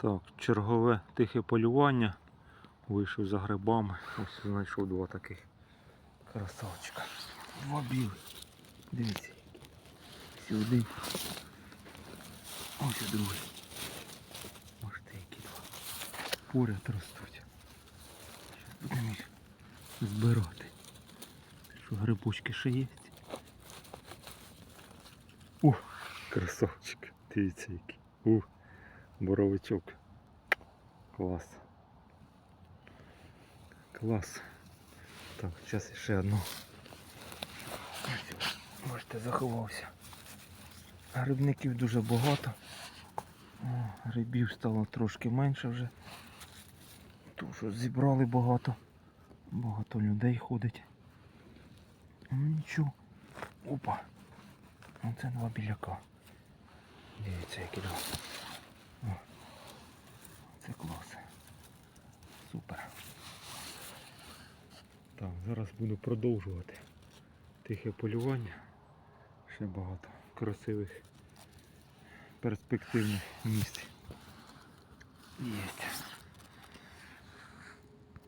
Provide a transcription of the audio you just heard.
Так, чергове тихе полювання. Вийшов за грибами. Ось знайшов два таких красавчика. Два білих. Дивіться. Сюди. Ось другий. Можете які два. Поряд ростуть. Зараз будемо їх збирати. Що грибочки ще є. О, красавчик. Дивіться який. Ух. Боровичок. Клас. Клас. Так, зараз ще одну. Бачите, заховався. Грибників дуже багато. О, грибів стало трошки менше вже. Тому що зібрали багато. Багато людей ходить. Ну нічого. Опа. Оце два біляка. Дивіться, які два. О, Це клас. Супер. Так, зараз буду продовжувати тихе полювання. Ще багато красивих перспективних місць. Є.